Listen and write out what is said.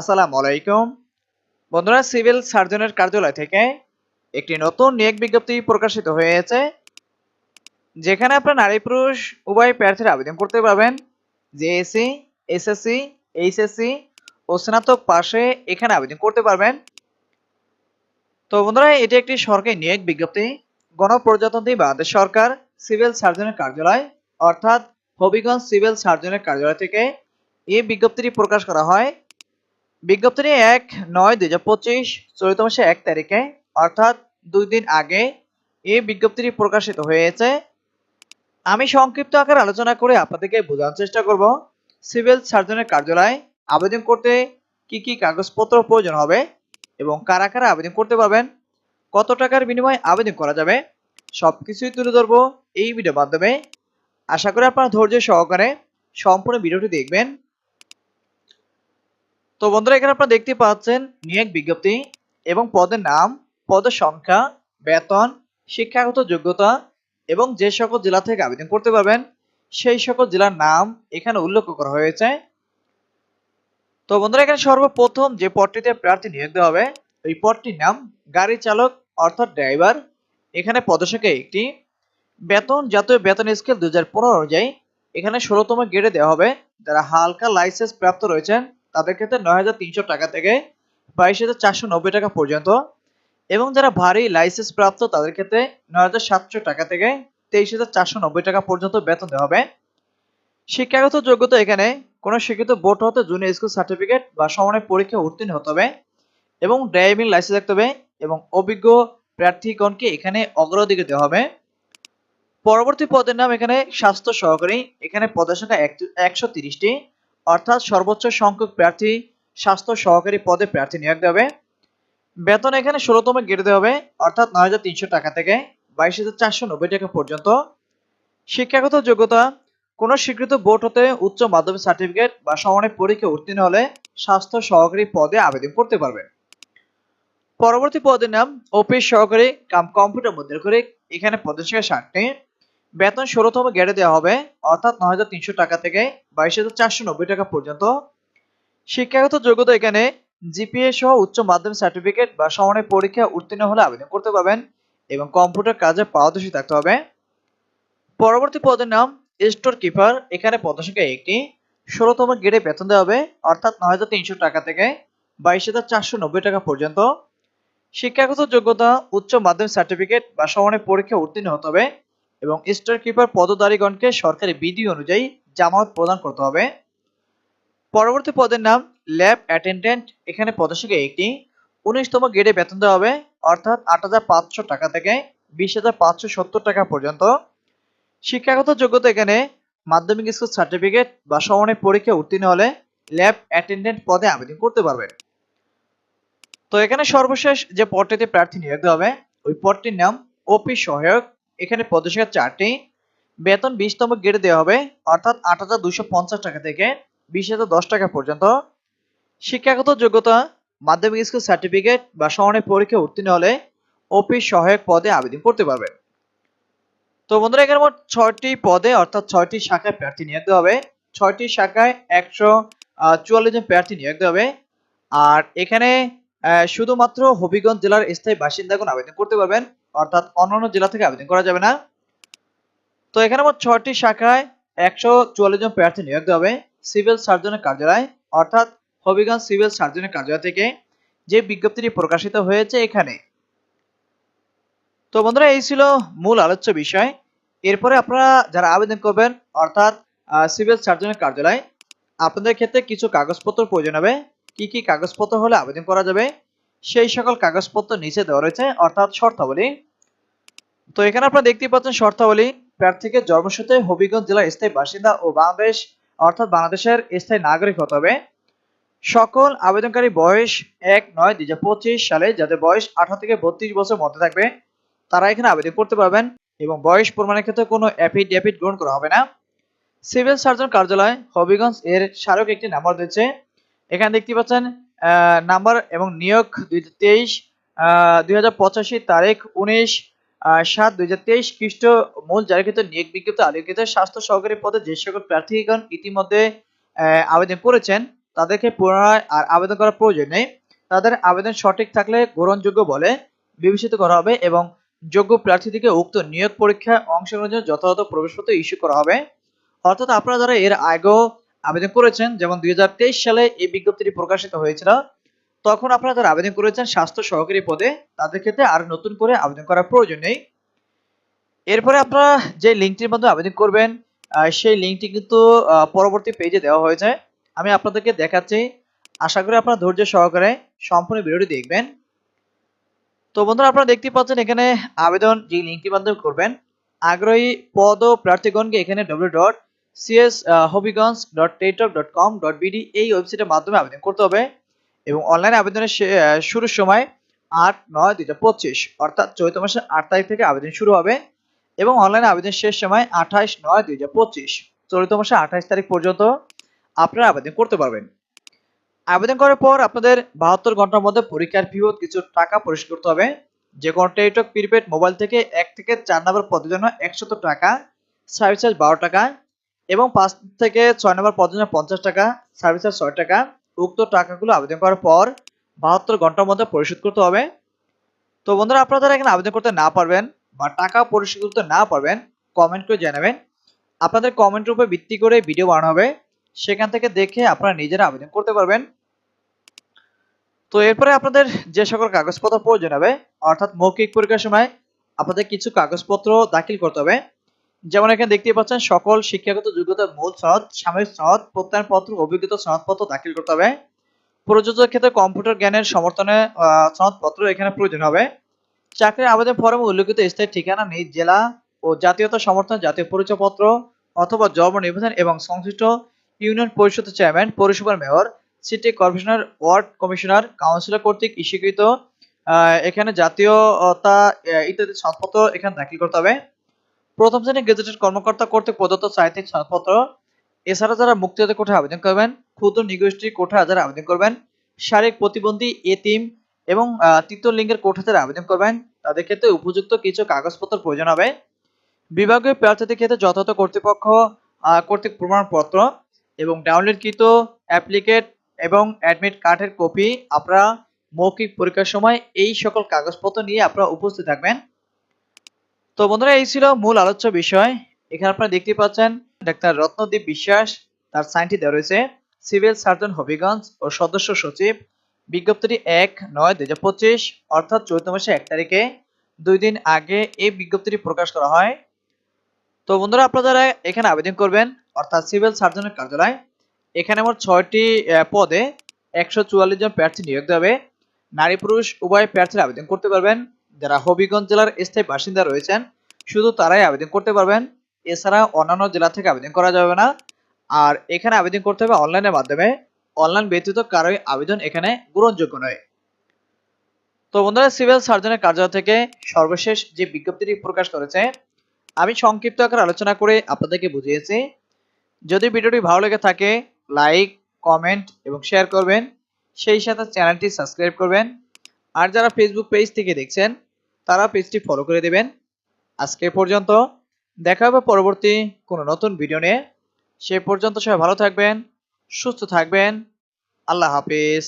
আসসালামু আলাইকুম। বন্ধুরা, সিভিল সার্জনের কার্যালয় থেকে একটি নতুন নিয়োগ বিজ্ঞপ্তি প্রকাশিত হয়েছে, যেখানে আপনার নারী পুরুষ উভয় প্রার্থীরা আবেদন করতে পারবেন। জেএসসি এসএসসি এইচএসসি ও স্নাতক পাশে এখানে আবেদন করতে পারবেন। তো বন্ধুরা, এটি একটি সরকারি নিয়োগ বিজ্ঞপ্তি। গণপ্রজাতন্ত্রী বাংলাদেশ সরকার সিভিল সার্জনের কার্যালয়, অর্থাৎ হবিগঞ্জ সিভিল সার্জনের কার্যালয় থেকে এই বিজ্ঞপ্তিটি প্রকাশ করা হয়। বিজ্ঞপ্তিটি এক নয় দুই হাজার পঁচিশ চলিত মাসে এক তারিখে, অর্থাৎ দুই দিন আগে এই বিজ্ঞপ্তিটি প্রকাশিত হয়েছে। আমি সংক্ষিপ্ত আকারে আলোচনা করে আপনাদেরকে বোঝানোর চেষ্টা করব। সিভিল সার্জনের কার্যালয় আবেদন করতে কি কি কাগজপত্র প্রয়োজন হবে এবং কারা কারা আবেদন করতে পারবেন, কত টাকার বিনিময়ে আবেদন করা যাবে, সবকিছুই তুলে ধরবো এই ভিডিওর মাধ্যমে। আশা করি আপনারা ধৈর্য সহকারে সম্পূর্ণ ভিডিওটি দেখবেন। তো বন্ধুরা, এখানে আপনারা দেখতে পাচ্ছেন নিয়োগ বিজ্ঞপ্তি এবং পদের নাম, পদের সংখ্যা, বেতন, শিক্ষাগত যোগ্যতা এবং যে সকল জেলা থেকে আবেদন করতে পারবেন, সেই সকল জেলার নাম এখানে উল্লেখ করা হয়েছে। তো বন্ধুরা, এখানে সর্বপ্রথম যে পদটিতে প্রার্থী নিয়োগ দেওয়া হবে, ওই পদটির নাম গাড়ি চালক অর্থাৎ ড্রাইভার। এখানে পদসংখ্যা একটি। বেতন, জাতীয় বেতন স্কেল দুই হাজার অনুযায়ী এখানে ষোলোতম গ্রেডে দেওয়া হবে। যারা হালকা লাইসেন্স প্রাপ্ত রয়েছেন তাদের ক্ষেত্রে নয় হাজার তিনশো টাকা থেকে বাইশ হাজার চারশো নব্বই টাকা পর্যন্ত। এবং যারা ভারী লাইসেন্স প্রাপ্ত, তাদের ক্ষেত্রে নয় হাজার সাতশো টাকা থেকে তেইশ হাজার চারশো নব্বই টাকা পর্যন্ত বেতন দেওয়া হবে। শিক্ষাগত যোগ্যতা এখানে, কোনো শিক্ষিত বোর্ড হতে জুনিয়র স্কুল সার্টিফিকেট বা সমানের পরীক্ষা উত্তীর্ণ হতে হবে এবং ড্রাইভিং লাইসেন্স থাকতে হবে এবং অভিজ্ঞ প্রার্থীগণকে এখানে অগ্রাধিকার দেওয়া হবে। পরবর্তী পদের নাম এখানে স্বাস্থ্য সহকারী, এখানে পদের সংখ্যা একশো তিরিশটি। অর্থাৎ সর্বোচ্চ সংখ্যক প্রার্থী স্বাস্থ্য সহকারী পদে প্রার্থী নিয়োগ দেবে বেতন এখানে ষোলোতম গেড়ে দেওয়া হবে, অর্থাৎ নয় হাজার তিনশো টাকা থেকে বাইশ হাজার চারশো টাকা পর্যন্ত। শিক্ষাগত যোগ্যতা, কোন স্বীকৃত বোর্ড হতে উচ্চ মাধ্যমিক সার্টিফিকেট বা সমানের পরীক্ষা উত্তীর্ণ হলে স্বাস্থ্য সহকারী পদে আবেদন করতে পারবে। পরবর্তী পদের নাম, অফিস সহকারী কাম কম্পিউটার মধ্যে করে এখানে পদের সংখ্যা ষাটটি। বেতন ষোলোতম গেড়ে দেওয়া হবে, অর্থাৎ নয় হাজার তিনশো টাকা থেকে বাইশ হাজার চারশো নব্বই টাকা পর্যন্ত। শিক্ষাগত যোগ্যতা এখানে জিপিএ সহ উচ্চ মাধ্যমিক সার্টিফিকেট বা সমানের পরীক্ষা উত্তীর্ণ হলে আবেদন করতে পারবেন এবং কম্পিউটার কাজে পারদর্শী থাকতে হবে। পরবর্তী পদের নাম স্টোর কিপার এখানে পদসংখ্যা একটি। ষোলোতম গ্রেডে বেতন দেওয়া হবে, অর্থাৎ নয় হাজার তিনশো টাকা থেকে বাইশ হাজার চারশো নব্বই টাকা পর্যন্ত। শিক্ষাগত যোগ্যতা, উচ্চ মাধ্যমিক সার্টিফিকেট বা সমানের পরীক্ষা উত্তীর্ণ হতে হবে এবং স্টোর কিপার পদধারীগণকে সরকারি বিধি অনুযায়ী জামানত প্রদান করতে হবে। পরবর্তী পদের নাম ল্যাব অ্যাটেন্ডেন্ট। এখানে পদসংখ্যা একটি উনিশতম গ্রেডে বেতন দেওয়া হবে, অর্থাৎ আট হাজার পাঁচশো টাকা থেকে বিশ টাকা পর্যন্ত। শিক্ষাগত যোগ্যতা এখানে মাধ্যমিক স্কুল সার্টিফিকেট বা সমানের পরীক্ষা উত্তীর্ণ হলে ল্যাব অ্যাটেন্ডেন্ট পদে আবেদন করতে পারবেন। তো এখানে সর্বশেষ যে পদটিতে প্রার্থী নিয়োগ হবে, ওই পদটির নাম ওপি সহায়ক এখানে পদসংখ্যা চারটি। বেতন বিশতম গ্রেডে দেওয়া হবে, অর্থাৎ আট হাজার দুশো পঞ্চাশ টাকা থেকে বিশ হাজার দশ টাকা পর্যন্ত। শিক্ষাগত যোগ্যতা, মাধ্যমিক স্কুল সার্টিফিকেট বা সমানের পরীক্ষা উত্তীর্ণ হলে অফিস সহায়ক পদে আবেদন করতে পারবেন। তো বন্ধুরা, এখানে মোট ছয়টি পদে, অর্থাৎ ছয়টি শাখায় প্রার্থী নিয়োগ দেওয়া হবে। ছয়টি শাখায় একশো চুয়াল্লিশ জন প্রার্থী নিয়োগ দেওয়া হবে। আর এখানে শুধুমাত্র হবিগঞ্জ জেলার স্থায়ী বাসিন্দাগণ আবেদন করতে পারবেন। অর্থাৎ অন্যান্য জেলা থেকে আবেদন করা যাবে না। তো এখানে মোট ছয়টি শাখায় একশো চুয়াল্লিশ জন প্রার্থী নিয়োগ দেওয়া হবে, সিভিল সার্জনের কার্যালয়, অর্থাৎ হবিগঞ্জ সিভিল সার্জনের কার্যালয় থেকে। যে বিজ্ঞপ্তিটি প্রকাশিত হয়েছে এখানে। তো বন্ধুরা, এই ছিল মূল আলোচ্য বিষয়। এরপরে আপনারা যারা আবেদন করবেন, অর্থাৎ সিভিল সার্জনের কার্যালয়, আপনাদের ক্ষেত্রে কিছু কাগজপত্র প্রয়োজন হবে। কি কি কাগজপত্র হলে আবেদন করা যাবে? সেই সকল কাগজপত্র নিচে দেওয়া রয়েছে, অর্থাৎ শর্তাবলী। তো এখানে আপনারা দেখতে পাচ্ছেন শর্তাবলী। প্রার্থীকে জন্মসূত্রে হবিগঞ্জ জেলার স্থায়ী বাসিন্দা ও বাংলাদেশ, অর্থাৎ বাংলাদেশের স্থায়ী নাগরিক হতে হবে। সকল আবেদনকারী বয়স এক, নয়, দুই সালে যাদের বয়স আঠারো থেকে বত্রিশ বছর মধ্যে থাকবে, তারা এখানে আবেদন করতে পারবেন এবং বয়স প্রমাণের ক্ষেত্রে কোনো অ্যাফিডেভিট গ্রহণ করা হবে না। সিভিল সার্জন কার্যালয় হবিগঞ্জ এর স্মারক একটি নাম্বার দিচ্ছে এখানে দেখতে পাচ্ছেন নাম্বার এবং নিয়োগ দুই হাজার তেইশ দুই তারিখ উনিশ সাত দুই হাজার তেইশ খ্রিস্ট মূল জারিকৃত নিয়োগ বিজ্ঞপ্তি আলোকিত স্বাস্থ্য সহকারী পদে যে সকল প্রার্থীগণ ইতিমধ্যে আবেদন করেছেন, তাদেরকে পুনরায় আর আবেদন করার প্রয়োজন নেই। তাদের আবেদন সঠিক থাকলে গ্রহণযোগ্য বলে বিবেচিত করা হবে এবং যোগ্য প্রার্থীদেরকে উক্ত নিয়োগ পরীক্ষায় অংশগ্রহণের জন্য যথাযথ প্রবেশপত্র ইস্যু করা হবে। অর্থাৎ আপনারা যারা এর আগেও আবেদন করেছেন। যেমন দুই হাজার তেইশ সালে এই বিজ্ঞপ্তিটি প্রকাশিত হয়েছিল। তখন আপনারা যারা আবেদন করেছেন স্বাস্থ্য সহকারী পদে, তাদের ক্ষেত্রে আর নতুন করে আবেদন করার প্রয়োজন নেই। এরপরে আপনারা যে লিঙ্কটির মাধ্যমে আবেদন করবেন সেই লিঙ্কটি কিন্তু পরবর্তী পেজে দেওয়া হয়েছে। আমি আপনাদেরকে দেখাচ্ছি। আশা করি আপনারা ধৈর্য সহকারে সম্পূর্ণ ভিডিওটি দেখবেন। তো বন্ধুরা, আপনারা দেখতে পাচ্ছেন এখানে আবেদন যে লিঙ্কটির মাধ্যমে করবেন, আগ্রহী পদ ও প্রার্থীগণকে এখানে W dot CS Habiganj dot টেটক dot com dot BD এই ওয়েবসাইটের মাধ্যমে আবেদন করতে হবে এবং অনলাইনে আবেদনের শে- শুরুর সময় আট, নয়, দুই হাজার পঁচিশ, অর্থাৎ চৈত্র মাসের আট তারিখ থেকে আবেদন শুরু হবে এবং অনলাইনে আবেদন শেষ সময় আঠাইশ নয়, দুই হাজার পঁচিশ চলিত মাসে আঠাইশ তারিখ পর্যন্ত আপনারা আবেদন করতে পারবেন। আবেদন করার পর আপনাদের বাহাত্তর ঘণ্টার মধ্যে পরীক্ষার ফিও কিছু টাকা পরিশোধ করতে হবে। যে কোনো টেলিটক প্রিপেড মোবাইল থেকে এক থেকে চার নম্বর পদের জন্য একশত টাকা সার্ভিস চার্জ বারো টাকা এবং পাঁচ থেকে ছয় নম্বর পদের জন্য পঞ্চাশ টাকা সার্ভিস ছয় টাকা। উক্ত টাকাগুলো আবেদন করার পর বাহাত্তর ঘণ্টার মধ্যে পরিশোধ করতে হবে। তো বন্ধুরা, আপনারা যারা এখানে আবেদন করতে না পারবেন বা টাকা পরিশোধ করতে না পারবেন কমেন্ট করে জানাবেন। আপনাদের কমেন্টের উপর ভিত্তি করে ভিডিও বানানো হবে। সেখান থেকে দেখে আপনারা নিজেরা আবেদন করতে পারবেন। তো এরপরে আপনাদের যে সকল কাগজপত্র প্রয়োজন হবে, অর্থাৎ মৌখিক পরীক্ষার সময় আপনাদের কিছু কাগজপত্র দাখিল করতে হবে। যেমন এখানে দেখতে পাচ্ছেন, সকল শিক্ষাগত যোগ্যতার মূল সনদ, সাময়িক সনদ, প্রত্যয়নপত্র, অভিজ্ঞতা সনদপত্র দাখিল করতে হবে। প্রযোজকের ক্ষেত্রে কম্পিউটার জ্ঞানের সমর্থনে সনদপত্র এখানে প্রয়োজন হবে। চাকরির আবেদন ফর্মে উল্লেখিত স্থায়ী ঠিকানা নিজ জেলা ও জাতীয়তা সমর্থন, জাতীয় পরিচয়পত্র অথবা জন্ম নিবন্ধন এবং সংশ্লিষ্ট ইউনিয়ন পরিষদের চেয়ারম্যান, পৌরসভার মেয়র, সিটি কর্পোরেশনের ওয়ার্ড কমিশনার, কাউন্সিলর কর্তৃক ইস্যুকৃত এখানে জাতীয়তা ইত্যাদি সনদপত্র এখানে দাখিল করতে হবে। প্রথম শ্রেণির গেজেটেড কর্মকর্তা কর্তৃক প্রদত্ত সাহিত্যিক সনদপত্র এছাড়া যারা মুক্তিযোদ্ধা কোঠায় আবেদন করবেন, ক্ষুদ্র নিগোষ্ঠী কোঠায় যারা আবেদন করবেন, শারীরিক প্রতিবন্ধী, এতিম এবং তৃতীয় লিঙ্গের কোঠা যারা আবেদন করবেন, তাদের ক্ষেত্রে উপযুক্ত কিছু কাগজপত্র প্রয়োজন হবে। বিভাগীয় প্রার্থীদের ক্ষেত্রে যথাযথ কর্তৃপক্ষ কর্তৃক প্রমাণপত্র এবং ডাউনলোডকৃত অ্যাপ্লিকেট এবং অ্যাডমিট কার্ডের কপি আপনারা মৌখিক পরীক্ষার সময় এই সকল কাগজপত্র নিয়ে আপনারা উপস্থিত থাকবেন। তো বন্ধুরা, এই ছিল মূল আলোচ্য বিষয়। এখানে আপনারা দেখতে পাচ্ছেন ডাক্তার রত্নদীপ বিশ্বাস, তার সাইনটি দেওয়া রয়েছে, সিভিল সার্জন হবিগঞ্জ ও সদস্য সচিব, বিজ্ঞপ্তিটি এক নয় দুই হাজার পঁচিশ, অর্থাৎ চৈত্র মাসে এক তারিখে। দুই দিন আগে এই বিজ্ঞপ্তিটি প্রকাশ করা হয়। তো বন্ধুরা, আপনারা এখানে আবেদন করবেন, অর্থাৎ সিভিল সার্জনের কার্যালয়, এখানে আমার ছয়টি পদে একশো চুয়াল্লিশ জন প্রার্থী নিয়োগ দেবে নারী পুরুষ উভয় প্রার্থীরা আবেদন করতে পারবেন। যারা হবিগঞ্জ জেলার স্থায়ী বাসিন্দা রয়েছেন, শুধু তারাই আবেদন করতে পারবেন। এছাড়া অন্যান্য জেলা থেকে আবেদন করা যাবে না। আর এখানে আবেদন করতে হবে অনলাইনের মাধ্যমে। অনলাইন ব্যতীত কারোই আবেদন এখানে গ্রহণযোগ্য নয়। তো বন্ধুরা, সিভিল সার্জনের কার্যালয় থেকে সর্বশেষ যে বিজ্ঞপ্তিটি প্রকাশ করেছে, আমি সংক্ষিপ্ত আকারে আলোচনা করে আপনাদেরকে বুঝিয়েছি। যদি ভিডিওটি ভালো লেগে থাকে, লাইক, কমেন্ট এবং শেয়ার করবেন। সেই সাথে চ্যানেলটি সাবস্ক্রাইব করবেন। আর যারা ফেসবুক পেজ থেকে দেখছেন তারা পেজটি ফলো করে দেবেন। আজকে পর্যন্ত, দেখা হবে পরবর্তী কোনো নতুন ভিডিও নিয়ে। সে পর্যন্ত সবাই ভালো থাকবেন, সুস্থ থাকবেন। আল্লাহ হাফিজ।